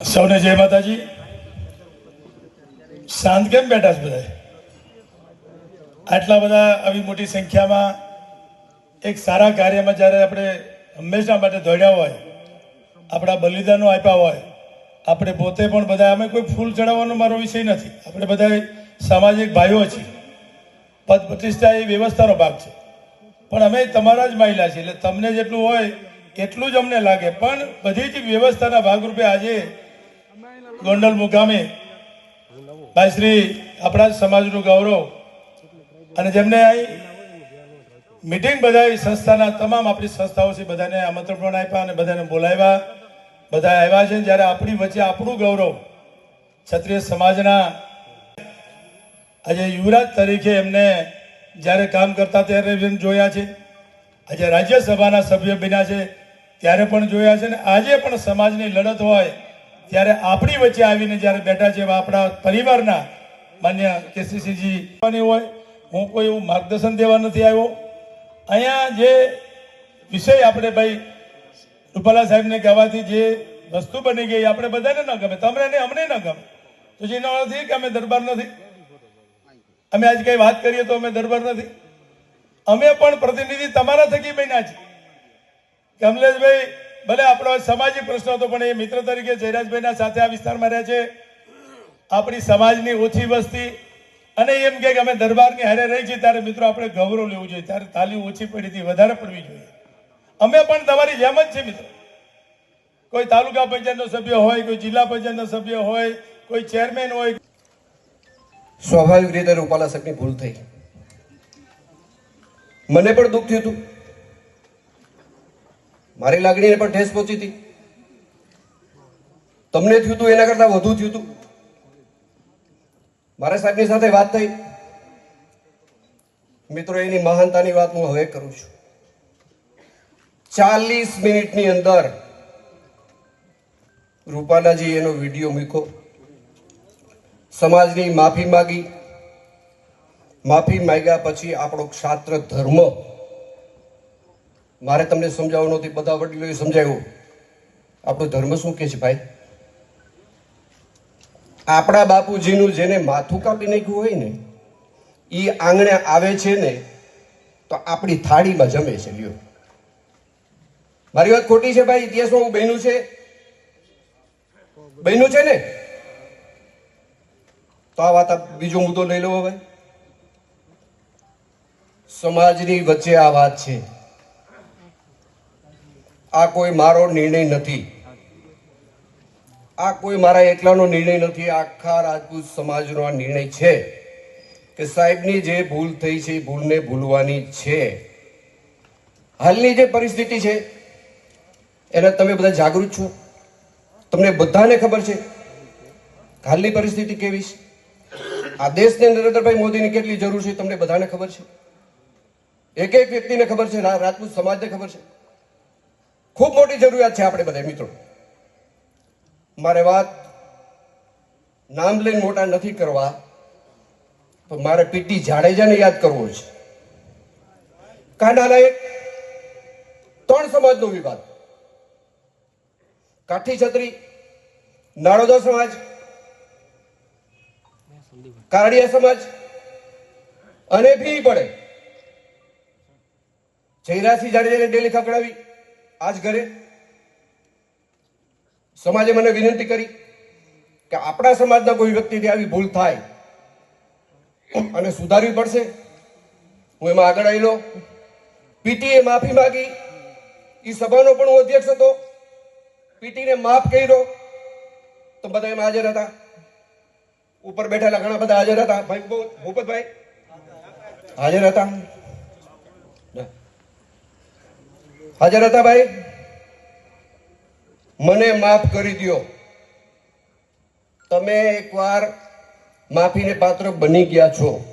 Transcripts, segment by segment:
સૌને જય માતાજી. શાંત કેમ બેઠા છે બધા? આટલા બધા આવી મોટી સંખ્યામાં એક સારા કાર્યમાં જ્યારે આપણે હંમેશા માટે દોડ્યા હોય, આપણા બલિદાનો આપ્યા હોય, આપણે પોતે પણ બધા, અમે કોઈ ફૂલ ચડાવવાનો મારો વિષય નથી. આપણે બધા સામાજિક ભાઈઓ છીએ. પદ પ્રતિષ્ઠા એ વ્યવસ્થાનો ભાગ છે. પણ અમે તમારા જ માહિલા છીએ. એટલે તમને જેટલું હોય એટલું જ અમને લાગે. પણ બધી જ વ્યવસ્થાના ભાગરૂપે આજે ગોંડલ મુકામે ભાઈ શ્રી આપણા સમાજનું ગૌરવ અને જેમને અહીં મિટિંગ બધાવી સંસ્થાના તમામ આપણી સંસ્થાઓ છે, બધાને આમંત્રણ પણ આપ્યા અને બધાને બોલાવ્યા. બધા આવ્યા છે, જ્યારે આપણી વચ્ચે આપણું ગૌરવ ક્ષત્રિય સમાજના આજે યુવરાજ તરીકે એમને જ્યારે કામ કરતા ત્યારે જોયા છે. આજે રાજ્યસભાના સભ્ય બન્યા છે, ત્યારે પણ જોયા છે ને આજે પણ સમાજની લડત હોય ત્યારે આપણી વચ્ચે આવીને જ્યારે બેઠા છે આપણા પરિવારના માન્ય કેસીસીજી હોય, હું કોઈ એવું માર્ગદર્શન દેવા નથી આવ્યો. અહીંયા જે વિષય આપણે ભાઈ રૂપાલા સાહેબને કહેવાથી જે વસ્તુ બની ગઈ આપણે બધાને ન ગમે. તમને ને અમને ન ગમે. તો જેનો અર્થ એ કે અમે દરબાર નથી. અમે આજ કઈ વાત કરીએ તો અમે દરબાર નથી. અમે પણ પ્રતિનિધિ તમારા થકી બન્યા છીએ. કમલેશભાઈ ભલે આપણો સામાજિક પ્રશ્ન હતો, પણ એ મિત્ર તરીકે જયરાજભાઈના સાથે આ વિસ્તારમાં રહે છે. આપણી સમાજની ઓછી વસ્તી અને એમ કે અમે દરબારની હારે રહી છીએ, ત્યારે મિત્રો આપણે ગૌરવ લેવું જોઈએ. ત્યારે તાલીમ ઓછી પડી હતી, વધારે પડવી જોઈએ. અમે પણ તમારી જેમ જ છે મિત્રો. કોઈ તાલુકા પંચાયતનો સભ્ય હોય, કોઈ જિલ્લા પંચાયતનો સભ્ય હોય, કોઈ ચેરમેન હોય. સ્વાભાવિક રીતે રૂપાલા સાહેબની ભૂલ થઈ. મને પણ દુઃખ થયું હતું. મારી લાગણીને પણ ઠેસ પહોંચી હતી. તમને થયું હતું એના કરતાં વધુ થયું હતું મારા સાહેબની સાથે વાત થઈ. મિત્રો, એની મહાનતાની વાત હું હવે કરું છું. ચાલીસ મિનિટની અંદર રૂપાલાજી એનો વીડિયો મૂક્યો. સમાજની માફી માગી. માફી માગ્યા પછી આપણો ક્ષાત્ર ધર્મ મારે તમને સમજાવવું નથી બધા વડીલોએ સમજાવ્યું. આપણો ધર્મ શું કે છે ભાઈ? આપણા બાપુજીનું જેને માથું કાપી નાખ્યું હોય ને એ આંગણે આવે છે ને, તો આપણી થાળીમાં જમે છે, લ્યો. મારી વાત ખોટી છે ભાઈ? ઇતિહાસમાં હું બહેનું છે? બહેનું છે ને? તો આ વાત બીજો મુદ્દો લઈ લો હવે. સમાજની વચ્ચે આ વાત છે. આ કોઈ મારો નિર્ણય નથી. આ કોઈ મારા એકલાનો નિર્ણય નથી. આખા રાજપૂત સમાજનો આ નિર્ણય છે કે સાહેબની જે ભૂલ થઈ છે એ ભૂલને ભૂલવાની છે. હાલની જે પરિસ્થિતિ છે, એના તમે બધા જાગૃત છો? તમને બધાને ખબર છે હાલની પરિસ્થિતિ કેવી છે? આ દેશને નરેન્દ્રભાઈ મોદીની કેટલી જરૂર છે તમને બધાને ખબર છે? એક એક વ્યક્તિને ખબર છે રાજપૂત સમાજને ખબર છે? ખૂબ મોટી જરૂરિયાત છે આપણે બધા મિત્રો. મારે વાત નામ લઈને મોટા નથી કરવા તો મારે પીટી જાડેજાને યાદ કરવો છે. કાંડાના એક ત્રણ સમાજનો વિવાદ. કાઠી છત્રી, નાળોદા સમાજ, કારડિયા સમાજ અને ભી પડે. જયરાસિંહ જાડેજાને ડેલી ખકડાવી આજ ઘરે સમાજે મને વિનંતી કરી કે આપણા સમાજના કોઈ વ્યક્તિથી આવી ભૂલ થાય અને સુધારવી પડશે. હું એમાં આગળ આવેલો પીટીએ માફી માંગી. એ સભાનો પણ હું અધ્યક્ષ હતો. પીટીને માફ કર્યો. તો બધા એમાં હાજર હતા. ઉપર બેઠેલા ઘણા બધા હાજર હતા. ભાઈ ભૂપતભાઈ. હાજર હતા. હાજર હતા ભાઈ? મને માફ કરી દો તમે એકવાર માફીને પાત્ર બની ગયા છો.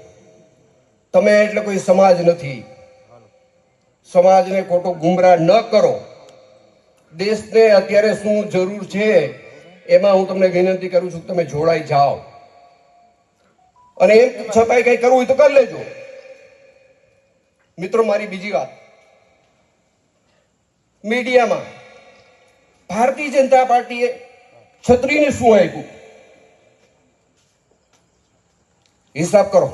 તમે એટલે કોઈ સમાજ નથી. સમાજને ખોટો ગુમરાહ ન કરો. દેશને અત્યારે શું જરૂર છે એમાં હું તમને વિનંતી કરું છું તમે જોડાઈ જાઓ. અને એમ છતાંય કઈ કરવું હોય તો કરી લેજો. મિત્રો, મારી બીજી વાત. મીડિયામાં ભારતીય જનતા પાર્ટીએ છત્રીને શું આપ્યું? હિસાબ કરો.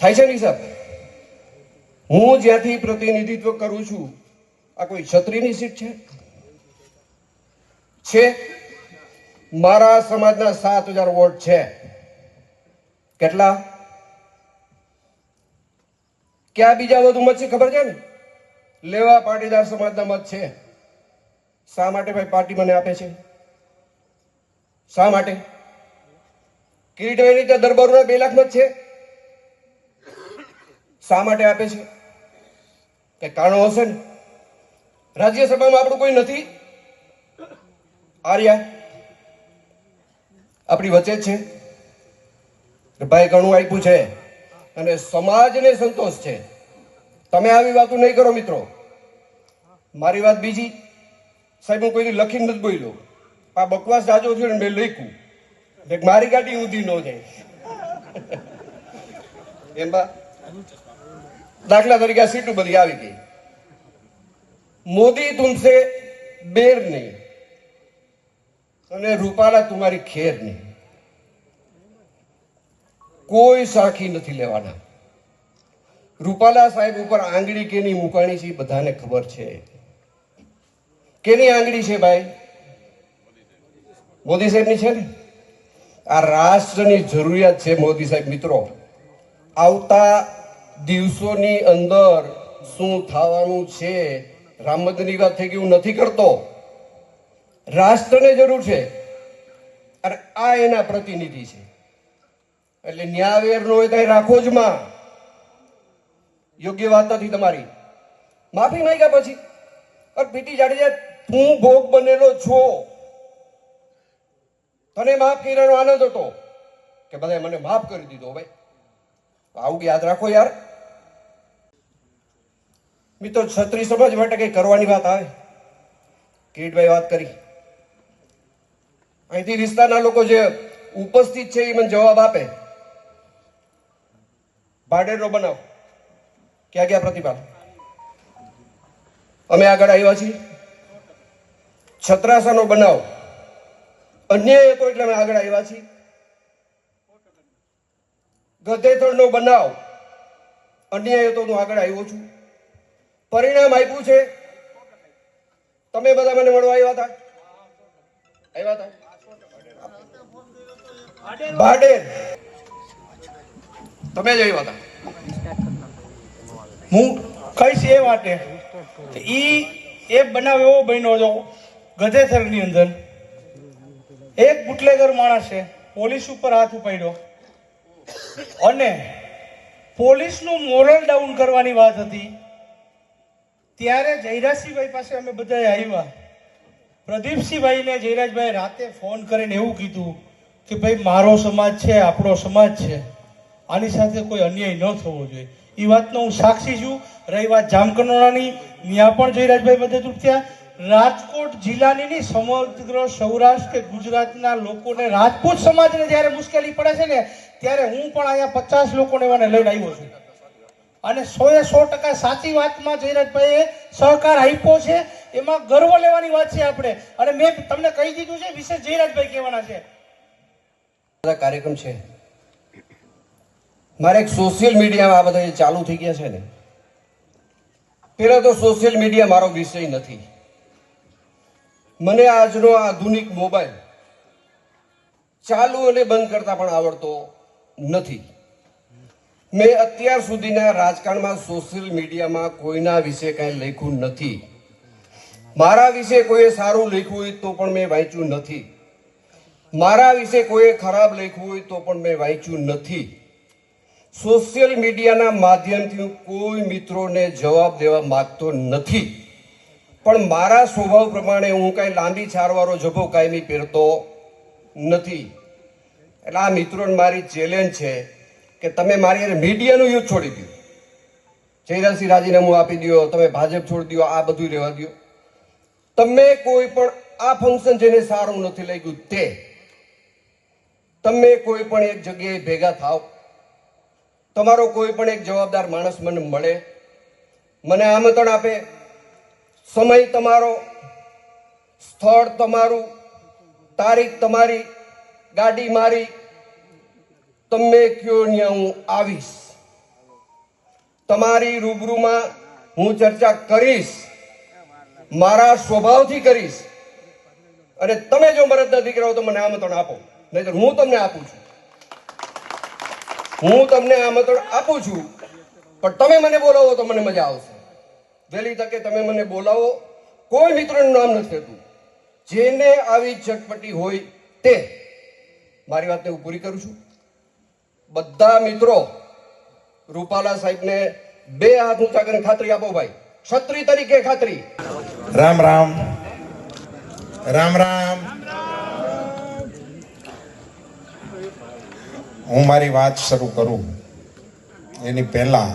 થાય છે ને હિસાબ? હું જ્યાંથી પ્રતિનિધિત્વ કરું છું, આ કોઈ છત્રીની સીટ છે? છે. મારા સમાજના સાત હજાર વોટ છે. કેટલા? ક્યાં બીજા વધુ મત છે ખબર છે ને? લેવા પાટીદાર સમાજના મત છે. શા માટે ભાઈ પાર્ટી મને આપે છે? શા માટે? કિરીટભાઈની ત્યાં દરબારોના બે લાખ મત છે? શા માટે આપે છે? કે કારણો હશે ને? રાજ્યસભામાં આપણું કોઈ નથી? આર્યા, આપણી વચ્ચે છે. ભાઈ ઘણું આપ્યું છે. અને સમાજને સંતોષ છે. તમે આવી વાતો નહીં કરો મિત્રો. મારી વાત બીજી. સાહેબ, હું કોઈની લખીને નથી બોલ્યો. આ બકવાસ જાજો થયો ને મેં લખ્યું. મારી ગાડી ઊંધી ન જાય. એમાં દાખલા તરીકે સીટું બધી આવી ગઈ. મોદી તુમસે બેર નહીં. અને રૂપાલા તુમારી ખેર નહીં. કોઈ સાખી નથી લેવાના. રૂપાલા સાહેબ ઉપર આંગળી કેની મૂકાણી છે બધાને ખબર છે. કેની આંગળી છે ભાઈ? મોદી સાહેબની છે ને? આ રાષ્ટ્રની જરૂરિયાત છે મોદી સાહેબ, મિત્રો. આવતા દિવસોની અંદર શું થવાનું છે રામ વાત થઈ ગઈ, હું નથી કરતો. રાષ્ટ્રને જરૂર છે. અને આ એના પ્રતિનિધિ છે. એટલે ન્યાવેર નો હોય તો રાખો જ માં. યોગ્ય વાત નથી તમારી. માફી માંગ્યા પછી. અરે પીટી જાડેજા, તું ભોગ બનેલો છો. તને માફ કર્યાનો આનંદ હતો કે બધાએ મને માફ કરી દીધો ભાઈ. આવું યાદ રાખો યાર. મિત્રો, છત્રી સમાજ માટે કઈ કરવાની વાત આવે? કિરીટભાઈ વાત કરી. અહીંથી વિસ્તારના લોકો જે ઉપસ્થિત છે એ મને જવાબ આપે. ભાડેરનો બનાવ. ક્યાં ગયા પ્રતિભાવ અમે આગળ આવ્યા છીએ. છત્રાસાનો બનાવ. અન્યાય હતો એટલે અમે આગળ આવ્યા છીએ. ગધેથળનો બનાવ. અન્યાય હતો હું આગળ આવ્યો છું. પરિણામ આપ્યું છે. તમે બધા મને મળવા આવ્યા હતા? આવ્યા હતા? ભાડેર તમે જ આવ્યા હતા હું કહીશ એ માટે ઈ એ બનાવ એવો બન્યો હતો ગધેથરની અંદર. એક બુટલેગર માણસે પોલીસ ઉપર હાથ ઉપાડ્યો. અને પોલીસનું મોરલ ડાઉન કરવાની વાત હતી. ત્યારે જયરાજસિંહભાઈ પાસે અમે બધા આવ્યા. પ્રદીપસિંહભાઈને જયરાજભાઈ રાતે ફોન કરીને એવું કીધું કે ભાઈ, મારો સમાજ છે, આપણો સમાજ છે. આની સાથે કોઈ અન્યાય ન થવો જોઈએ. એ વાતનો હું સાક્ષી છું. રહી વાત જામકંડોળાની ત્યાં પણ જયરાજભાઈ મદદરૂપ થયા. રાજકોટ જિલ્લાની નહીં સમગ્ર સૌરાષ્ટ્ર કે ગુજરાતના લોકોને રાજપૂત સમાજને જ્યારે મુશ્કેલી પડે છે ને, ત્યારે હું પણ અહીંયા પચાસ લોકોને મને લઈને આવ્યો છું. અને સો એ સો ટકા સાચી વાતમાં જયરાજભાઈએ સહકાર આપ્યો છે. એમાં ગર્વ લેવાની વાત છે આપણે. અને મેં તમને કહી દીધું છે, વિશેષ જયરાજભાઈ કહેવાના છે. કાર્યક્રમ છે. મારે એક સોશિયલ મીડિયામાં આ બધા જે ચાલુ થઈ ગયા છે ને, પેલા તો સોશિયલ મીડિયા મારો વિષય નથી. મને આજનો આધુનિક મોબાઈલ ચાલુ અને બંધ કરતા પણ આવડતો નથી. મેં અત્યાર સુધીના રાજકારણમાં સોશિયલ મીડિયામાં કોઈના વિશે કાંઈ લખ્યું નથી. મારા વિશે કોઈએ સારું લખ્યું હોય તો પણ મેં વાંચ્યું નથી. મારા વિશે કોઈએ ખરાબ લખ્યું હોય તો પણ મેં વાંચ્યું નથી. સોશિયલ મીડિયાના માધ્યમથી હું કોઈ મિત્રોને જવાબ દેવા માગતો નથી. પણ મારા સ્વભાવ પ્રમાણે હું કાંઈ લાંબી છારવાળો જભો કાયમી પહેરતો નથી. એટલે આ મિત્રોને મારી ચેલેન્જ છે કે તમે મારી મીડિયાનું યુદ્ધ છોડી દો. જયરાજસિંહ રાજીનામું આપી દો તમે ભાજપ છોડી દો આ બધું રહેવા દો. તમે કોઈ પણ આ ફંક્શન જેને સારું નથી લાગ્યું તે, તમે કોઈ પણ એક જગ્યાએ ભેગા થાવ તમારો કોઈ પણ એક જવાબદાર માણસ મને મળે, મને આમંત્રણ આપે, સમય તમારો, સ્થળ તમારું, તારીખ તમારી, ગાડી મારી તમે કયો ત્યાં હું આવીશ? તમારી રૂબરૂમાં હું ચર્ચા કરીશ, મારા સ્વભાવથી કરીશ. અને તમે જો મરદ નથી કરો તો મને આમંત્રણ આપો, નહીતર હું તમને આપું છું. હું તમને આમંત્રણ આપું છું, પણ તમે મને બોલાવો તો મને મજા આવશે. વહેલી તકે તમે મને બોલાવો, કોઈ મિત્રનું નામ નથી થતું જેને આવી ચટપટી હોય તે મારી વાતને હું પૂરી કરું છું. બધા મિત્રો, રૂપાલા સાહેબને બે હાથ ઊંચા કરીને ખાતરી આપો ભાઈ. ક્ષત્રિય તરીકે ખાતરી. રામ રામ. રામ રામ. હું મારી વાત શરૂ કરું. એની પહેલા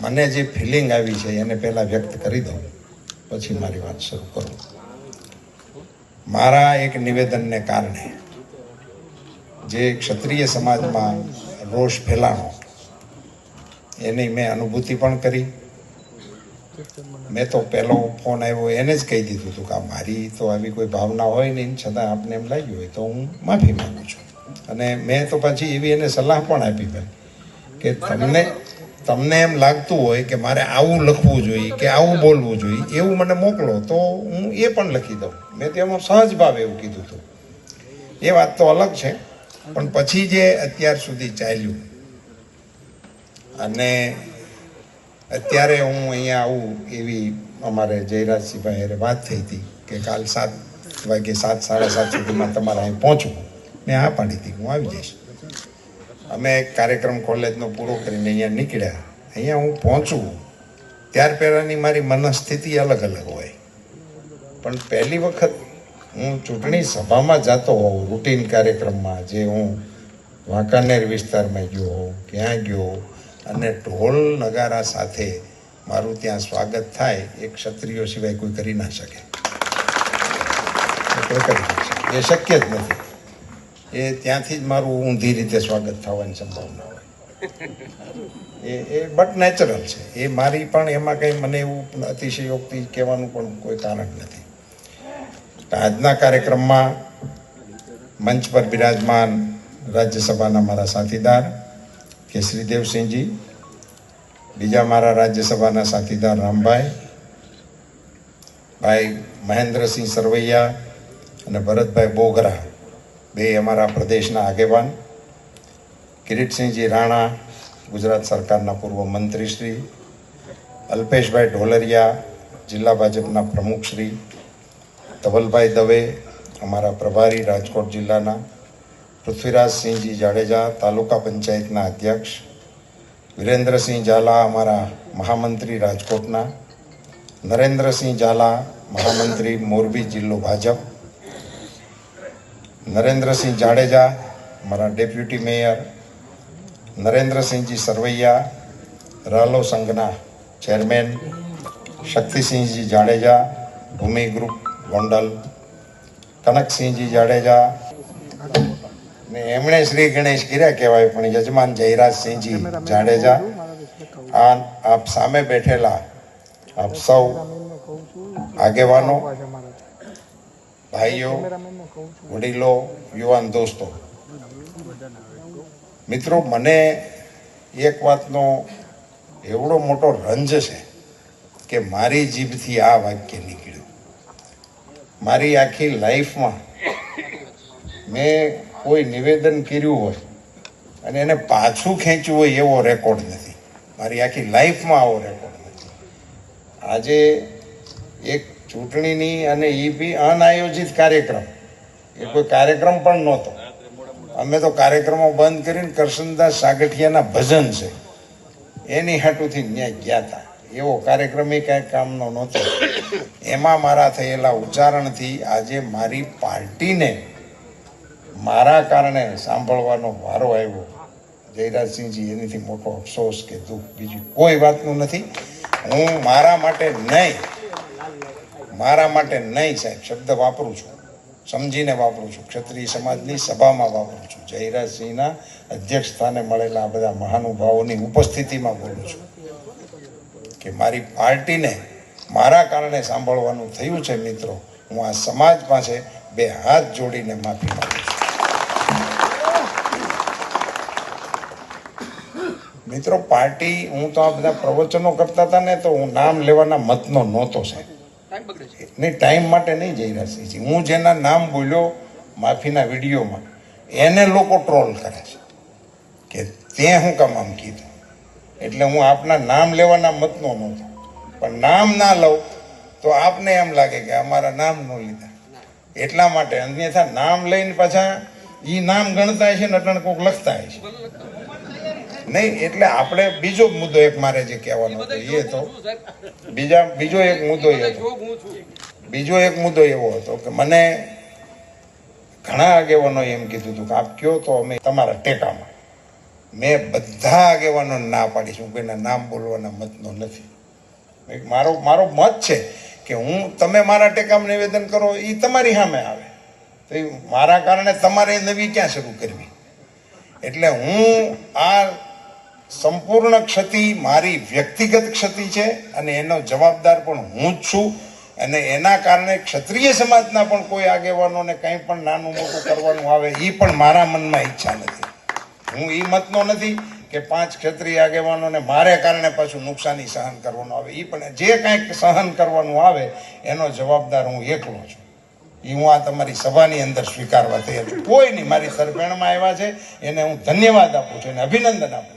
મને જે ફિલિંગ આવી છે, એને પહેલા વ્યક્ત કરી દઉં. પછી મારી વાત શરૂ કરું. મારા એક નિવેદનને કારણે જે ક્ષત્રિય સમાજમાં રોષ ફેલાણો, એની મેં અનુભૂતિ પણ કરી. મેં તો પહેલો ફોન આવ્યો, એને જ કહી દીધું હતું કે મારી તો આવી કોઈ ભાવના હોય નહીં, છતાં આપને એમ લાગ્યું હોય તો હું માફી માગું છું. અને મેં તો પછી એવી એને સલાહ પણ આપી ભાઈ, કે તમને તમને એમ લાગતું હોય કે મારે આવું લખવું જોઈએ, કે આવું બોલવું જોઈએ, એવું મને મોકલો, તો હું એ પણ લખી દઉં. મેં તેમાં સહજ ભાવ એવું કીધું હતું. એ વાત તો અલગ છે, પણ પછી જે અત્યાર સુધી ચાલ્યું, અને અત્યારે હું અહીંયા આવું એવી અમારે જયરાજસિંહભાઈ અરે વાત થઈ હતી કે કાલ સાત વાગે સાત, સાડા સાત સુધીમાં તમારે અહીં પહોંચવું. મેં હા પાડી હતી. હું આવી જઈશ. અમે કાર્યક્રમ કોલેજનો પૂરો કરીને અહીંયા નીકળ્યા. અહીંયા હું પહોંચું. ત્યાર પહેલાંની મારી મનસ્થિતિ અલગ અલગ હોય. પણ પહેલી વખત હું ચૂંટણી સભામાં જતો હોઉં, રૂટીન કાર્યક્રમમાં, જે હું વાંકાનેર વિસ્તારમાં ગયો હોઉં, ક્યાં ગયો અને ઢોલ નગારા સાથે મારું ત્યાં સ્વાગત થાય એ ક્ષત્રિયો સિવાય કોઈ કરી ના શકે. એ શક્ય જ નથી. એ ત્યાંથી જ મારું ઊંધી રીતે સ્વાગત થવાની સંભાવના હોય. એ એ બટ નેચરલ છે. એ મારી પણ એમાં કંઈ મને એવું અતિશયોક્તિ કહેવાનું પણ કોઈ કારણ નથી. આજના કાર્યક્રમમાં મંચ પર બિરાજમાન રાજ્યસભાના મારા સાથીદાર કેસરી દેવસિંહજી, બીજા મારા રાજ્યસભાના સાથીદાર રામભાઈ, ભાઈ મહેન્દ્રસિંહ સરવૈયા અને ભરતભાઈ બોગરા, બે અમારા પ્રદેશના આગેવાન, કિરીટસિંહજી રાણા, ગુજરાત સરકારના પૂર્વ મંત્રી શ્રી અલ્પેશભાઈ ઢોલરિયા, જિલ્લા ભાજપના પ્રમુખ શ્રી ધવલભાઈ દવે, અમારા પ્રભારી રાજકોટ જિલ્લાના પૃથ્વીરાજસિંહજી જાડેજા તાલુકા પંચાયતના અધ્યક્ષ, વિરેન્દ્રસિંહ ઝાલા અમારા મહામંત્રી રાજકોટના, નરેન્દ્રસિંહ ઝાલા મહામંત્રી મોરબી જિલ્લો ભાજપ, નરેન્દ્રસિંહ જાડેજા અમારા ડેપ્યુટી મેયર, નરેન્દ્રસિંહજી સરવૈયા, રાલો સંઘના ચેરમેન, શક્તિસિંહજી જાડેજા, ભૂમિ ગ્રુપ ગોંડલ, કનકસિંહજી જાડેજા એમણે શ્રી ગણેશ કર્યા કહેવાય પણ યજમાન જયરાજસિંહજી જાડેજા. આ આપ સામે બેઠેલા આપ સૌ આગેવાનો ભાઈઓ વડીલો યુવાન દોસ્તો. મિત્રો મને એક વાતનો એવડો મોટો રંજ છે કે મારી જીભથી આ વાક્ય નીકળ્યું. મારી આખી લાઈફમાં મેં કોઈ નિવેદન કર્યું હોય અને એને પાછું ખેંચ્યું હોય એવો રેકોર્ડ નથી. મારી આખી લાઈફમાં આવો રેકોર્ડ નથી. આજે એક ચૂંટણીની અને એ બી અનાયોજિત કાર્યક્રમ. એ કોઈ કાર્યક્રમ પણ નહોતો. અમે તો કાર્યક્રમો બંધ કરીને કરશનદાસ સાગઠિયાના ભજન છે. એની હાટુથી ન્યાય ગયા હતા એવો કાર્યક્રમ એ કાંઈ કામનો નહોતો. એમાં મારા થયેલા ઉચ્ચારણથી આજે મારી પાર્ટીને મારા કારણે સાંભળવાનો વારો આવ્યો. જયરાજસિંહજી એનીથી મોટો અફસોસ કે દુઃખ બીજું કોઈ વાતનું નથી. હું મારા માટે નહીં, મારા માટે નહીં સાહેબ, શબ્દ વાપરું છું, સમજીને વાપરું છું, ક્ષત્રિય સમાજની સભામાં વાપરું છું, જયરાજસિંહના અધ્યક્ષ સ્થાને મળેલા બધા મહાનુભાવોની ઉપસ્થિતિમાં બોલું છું કે મારી પાર્ટીને મારા કારણે સાંભળવાનું થયું છે મિત્રો, હું આ સમાજ પાસે બે હાથ જોડીને માફી માગું છું. મિત્રો પાર્ટી હું તો આ બધા પ્રવચનો કરતા હતા ને તો હું નામ લેવાના મતનો નહોતો સાહેબ. નહીં ટાઈમ માટે નહીં જઈ રહ્યા છે હું જેના નામ બોલ્યો માફીના વિડીયોમાં એને લોકો ટ્રોલ કરે છે કે તે હું કામ આમ કીધું. એટલે હું આપના નામ લેવાના મતનો નહોતો. પણ નામ ના લઉં તો આપને એમ લાગે કે અમારા નામ ન લીધા. એટલા માટે અન્યથા નામ લઈને પાછા એ નામ ગણતા છે ને અટણ કોક લખતા હશે. નહીં એટલે આપણે બીજો મુદ્દો એક મારે જે કહેવાનો હતો એ તો બીજા બીજો એક મુદ્દો એ હતો. બીજો એક મુદ્દો એવો હતો કે મને ઘણા આગેવાનો એમ કીધું હતું કે આપ કયો તો અમે તમારા ટેકામાં. મેં બધા આગેવાનો ના પાડીશું કોઈના નામ બોલવાના મતનો નથી. મારો મારો મત છે કે હું તમે મારા ટેકામાં નિવેદન કરો એ તમારી સામે આવે. તો મારા કારણે તમારે નવી ક્યાં શરૂ કરવી? એટલે હું આ સંપૂર્ણ ક્ષતિ મારી વ્યક્તિગત ક્ષતિ છે અને એનો જવાબદાર પણ હું જ છું. અને એના કારણે ક્ષત્રિય સમાજના પણ કોઈ આગેવાનોને કંઈ પણ નાનું મોટું કરવાનું આવે એ પણ મારા મનમાં ઈચ્છા નથી. હું એ મતનો નથી કે પાંચ ક્ષત્રિય આગેવાનોને મારે કારણે પાછું નુકસાની સહન કરવાનું આવે. એ પણ જે કાંઈક સહન કરવાનું આવે, એનો જવાબદાર હું એકલો છું. એ હું આ તમારી સભાની અંદર સ્વીકારવા તૈયાર છું. કોઈ નહીં, મારી સરપેણમાં આવ્યા છે, એને હું ધન્યવાદ આપું છું અને અભિનંદન આપું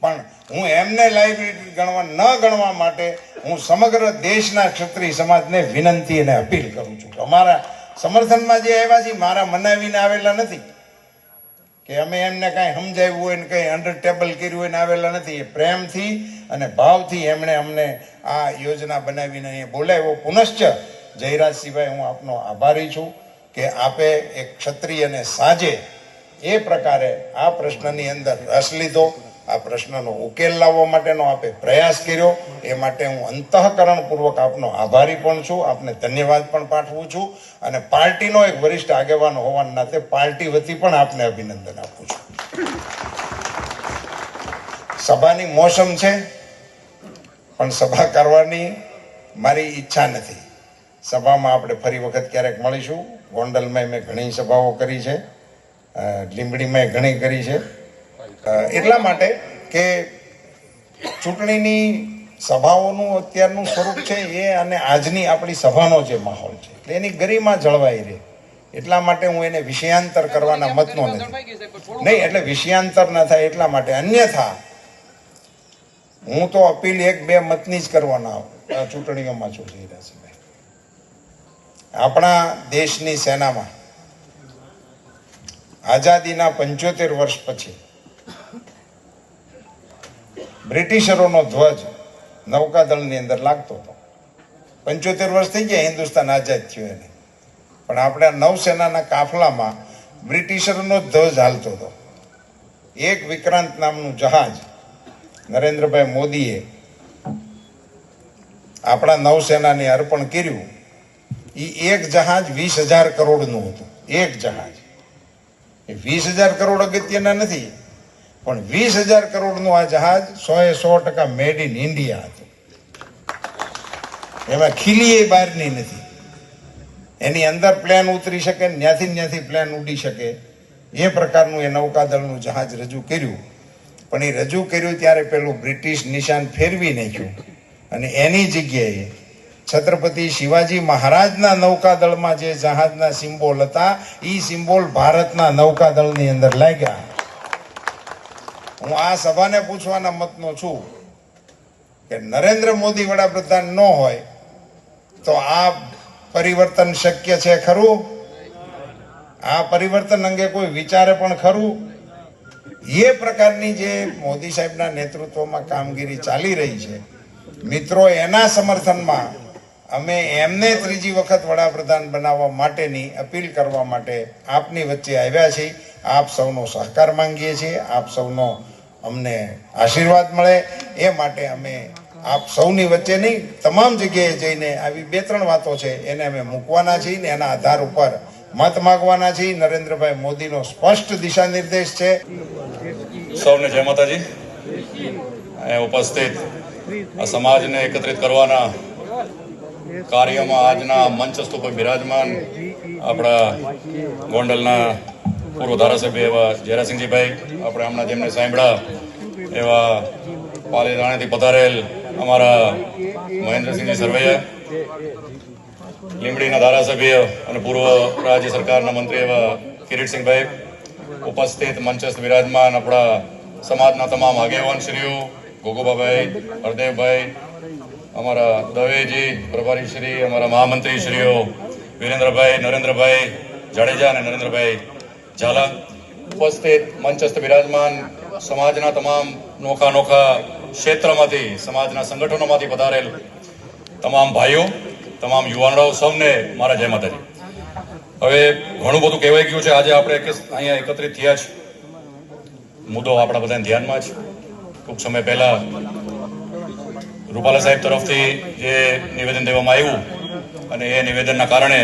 પણ હું એમને લાયબિલિટી ગણવા ન ગણવા માટે હું સમગ્ર દેશના ક્ષત્રિય સમાજને વિનંતી અને અપીલ કરું છું અમારા સમર્થનમાં જે આવ્યા છે મારા મનાવીને આવેલા નથી. કે અમે એમને કાંઈ સમજાવ્યું હોય ને કંઈ અંડર ટેબલ કર્યું હોય ને આવેલા નથી. એ પ્રેમથી અને ભાવથી એમણે અમને આ યોજના બનાવીને અહીંયા બોલાવ્યો. પુનશ્ચ જયરાજસિંહભાઈ, હું આપનો આભારી છું કે આપે એક ક્ષત્રિયને સાજે એ પ્રકારે આ પ્રશ્નની અંદર રસ લીધો. આ પ્રશ્નનો ઉકેલ લાવવા માટેનો આપે પ્રયાસ કર્યો. એ માટે હું અંતઃકરણપૂર્વક આપનો આભારી પણ છું. આપને ધન્યવાદ પણ પાઠવું છું. અને પાર્ટીનો એક વરિષ્ઠ આગેવાન હોવાના નાતે પાર્ટી વતી પણ આપને અભિનંદન આપું છું. સભાની મોસમ છે, પણ સભા કરવાની મારી ઈચ્છા નથી. સભામાં આપણે ફરી વખત ક્યારેક મળીશું. ગોંડલમાં મેં ઘણી સભાઓ કરી છે. લીંબડીમાં ઘણી કરી છે. એટલા માટે કે ચૂંટણીની સભાઓનું અત્યારનું સ્વરૂપ છે એ અને આજની આપણી સભાનો જે માહોલ છે. એટલે એની ગરિમા જળવાઈ રહે. એટલા માટે હું એને વિષયાંતર કરવાના મતનો નથી. નહીં એટલે વિષયાંતર ન થાય એટલા માટે. અન્યથા હું તો અપીલ એક બે મતની જ કરવાના ચૂંટણીઓમાં છું જયરાજભાઈ. આપણા દેશની સેનામાં આઝાદીના પંચોતેર વર્ષ પછી બ્રિટિશરોનો ધ્વજ નૌકાદળની અંદર લાગતો હતો. પંચોતેર વર્ષ થઈ ગયા, હિન્દુસ્તાન આઝાદ થયું એને. પણ આપણે નૌસેનાના કાફલામાં બ્રિટિશરોનો ધ્વજ હાલતો હતો. એક વિક્રાંત નામનું જહાજ નરેન્દ્રભાઈ મોદીએ આપણા નૌસેનાને અર્પણ કર્યું. એ એક જહાજ વીસ હજાર કરોડનું હતું. એક જહાજ. એ વીસ હજાર કરોડ અગત્યના નથી. પણ વીસ હજાર કરોડનું આ જહાજ સો એ સો ટકા મેડ ઇન ઇન્ડિયા હતું. એમાં ખીલી એ બહારની નથી. એની અંદર પ્લેન ઉતરી શકે ત્યાંથી ત્યાંથી પ્લેન ઉડી શકે. એ પ્રકારનું એ નૌકાદળનું જહાજ રજૂ કર્યું. પણ એ રજૂ કર્યું ત્યારે પેલું બ્રિટિશ નિશાન ફેરવી નાખ્યું. અને એની જગ્યાએ છત્રપતિ શિવાજી મહારાજના નૌકાદળમાં જે જહાજના સિમ્બોલ હતા એ સિમ્બોલ ભારતના નૌકાદળની અંદર લાગ્યા. હું આ સભાને પૂછવાના મતનો છું કે નરેન્દ્ર મોદી વડાપ્રધાન ન હોય તો આ પરિવર્તન શક્ય છે ખરું? આ પરિવર્તન અંગે કોઈ વિચારે પણ ખરું? એ પ્રકારની જે મોદી સાહેબના નેતૃત્વમાં કામગીરી ચાલી રહી છે, મિત્રો એના સમર્થનમાં અમે એમને ત્રીજી વખત વડાપ્રધાન બનાવવા માટેની અપીલ કરવા માટે આપની વચ્ચે આવ્યા છીએ. આપ સૌનો સહકાર માંગીએ છીએ, આપ સૌનો અમને આશીર્વાદ મળે એ માટે અમે આપ સૌની વચ્ચે નહીં, તમામ જગ્યાએ જઈને આવી બે ત્રણ વાતો છે, એને અમે મૂકવાના છીએ ને એના આધાર ઉપર મત માગવાના છીએ. નરેન્દ્રભાઈ મોદીનો સ્પષ્ટ દિશા નિર્દેશ છે. સૌને જય માતાજી. ઉપસ્થિત આ સમાજને એકત્રિત કરવાના કાર્યમાં આજના મંચસ્થ ઉપર બિરાજમાન આપણા ગોંડલના પૂર્વ ધારાસભ્ય એવા જયરાસિંહજીભાઈ આપણે હમણાં જેમને સાંભળ્યા એવા પાલી રાણેથી પધારેલ અમારા મહેન્દ્રસિંહજી સરવૈયા, લીંબડીના ધારાસભ્ય અને પૂર્વ રાજ્ય સરકારના મંત્રી એવા કિરીટસિંહભાઈ, ઉપસ્થિત મંચસ્થ વિરાજમાન આપણા સમાજના તમામ આગેવાનશ્રીઓ, ગોગોબાભાઈ, હરદેવભાઈ, અમારા દવેજી પ્રભારી શ્રી અમારા મહામંત્રી શ્રીઓ વિરેન્દ્રભાઈ, નરેન્દ્રભાઈ જાડેજા અને નરેન્દ્રભાઈ ઝાલા ઉપસ્થિત મંચસ્થ વિરાજમાન સમાજના તમામ નોખા નોખા ક્ષેત્રમાંથી, સમાજના સંગઠનોમાંથી પધારેલ તમામ ભાઈઓ, તમામ યુવાનોઓ સૌને મારા જય માતાજી. હવે ઘણું બધું કહેવાઈ ગયું છે. આજે આપણે અહીંયા એકત્રિત થયા છે મુદ્દો આપણા બધાને ધ્યાનમાં છે ટૂંક સમય પહેલા રૂપાલા સાહેબ તરફથી જે નિવેદન દેવામાં આવ્યું અને એ નિવેદનના કારણે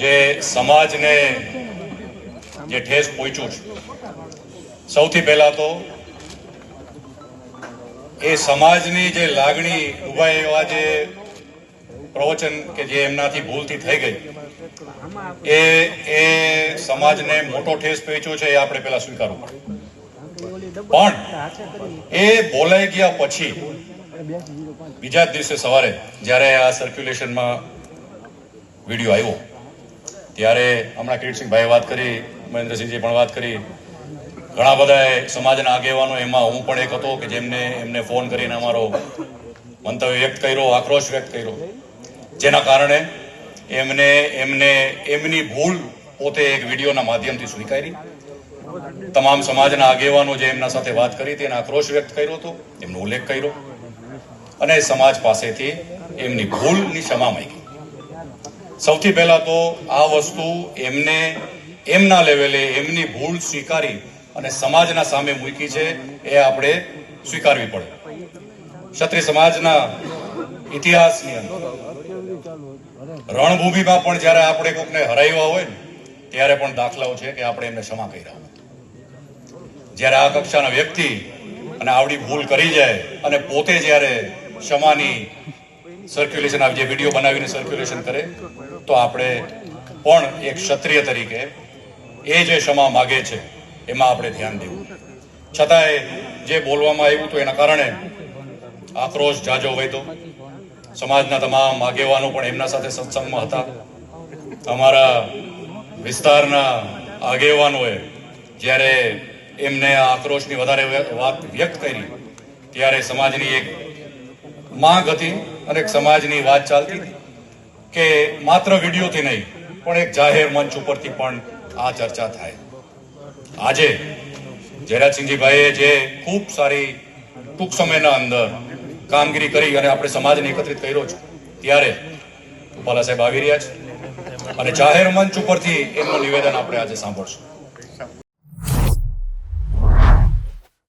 જે સમાજને જે ઠેસ પહોંચ્યું છે. સૌથી પહેલા તો એ સમાજની જે લાગણી ડૂબાય એવા જે પ્રવચન કે જે એમનાથી ભૂલથી થઈ ગઈ, એ એ સમાજને મોટો ઠેસ પહોંચ્યો છે એ આપણે પહેલા સ્વીકારવું પણ એ બોલાઈ ગયા પછી બીજા દિવસે સવારે જ્યારે આ સર્ક્યુલેશનમાં વીડિયો આવ્યો, ત્યારે હમણાં કિરીટસિંહભાઈએ વાત કરી મહેન્દ્રસિંહજી પણ વાત કરી. ઘણા બધા સમાજના આગેવાનો એમાં હું પણ એક હતો કે જેમને એમને ફોન કરીને અમારો મંતવ્ય વ્યક્ત કર્યો, આક્રોશ વ્યક્ત કર્યો. જેના કારણે એમને એમને, એમની ભૂલ પોતે એક વિડીયોના માધ્યમથી સ્વીકારી. તમામ સમાજના આગેવાનો જે એમના સાથે વાત કરી તેના આક્રોશ વ્યક્ત કર્યો હતો, એમનો ઉલ્લેખ કર્યો. અને સમાજ પાસેથી એમની ભૂલની ક્ષમા માંગી. સૌથી પહેલા તો આ વસ્તુ એમને એમના લેવલે એમની ભૂલ સ્વીકારી અને સમાજના સામે મૂકી છે, એ આપણે સ્વીકારવી પડે. ક્ષત્રિય સમાજના ઇતિહાસની અંદર. રણભૂમિમાં પણ જ્યારે આપણે કોકને હરાવ્યા હોય ને, ત્યારે પણ દાખલાઓ છે કે આપણે એમને ક્ષમા કર્યા હોય. જ્યારે આ કક્ષાના વ્યક્તિ અને આવડી ભૂલ કરી જાય અને પોતે જ્યારે ક્ષમાની સર્ક્યુલેશન જે વીડિયો બનાવીને સર્ક્યુલેશન કરે, તો આપણે પણ એક ક્ષત્રિય તરીકે એ જે ક્ષમા માગે છે, એમાં આપણે ધ્યાન દેવું. છતાંય જે બોલવામાં આવ્યું તો એના કારણે આક્રોશ જાજો વહેતો સમાજના તમામ આગેવાનો પણ એમના સાથે સત્સંગમાં હતા. અમારા વિસ્તારના આગેવાનોએ જ્યારે એમને આ આક્રોશની વધારે વાત વ્યક્ત કરી, ત્યારે સમાજની એક માંગ હતી અને એક સમાજની વાત ચાલતી હતી કે માત્ર વિડીયોથી નહીં, પણ એક જાહેર મંચ ઉપરથી પણ આ ચર્ચા થાય. આજે જયરાજસિંહજીભાઈએ જે ખૂબ સારી ટૂંક સમયના અંદર કામગીરી કરી અને આપણે સમાજને એકત્રિત કર્યો છે, ત્યારે રૂપાલા સાહેબ આવી રહ્યા છે. અને જાહેર મંચ ઉપરથી એમનું નિવેદન આપણે આજે સાંભળશું.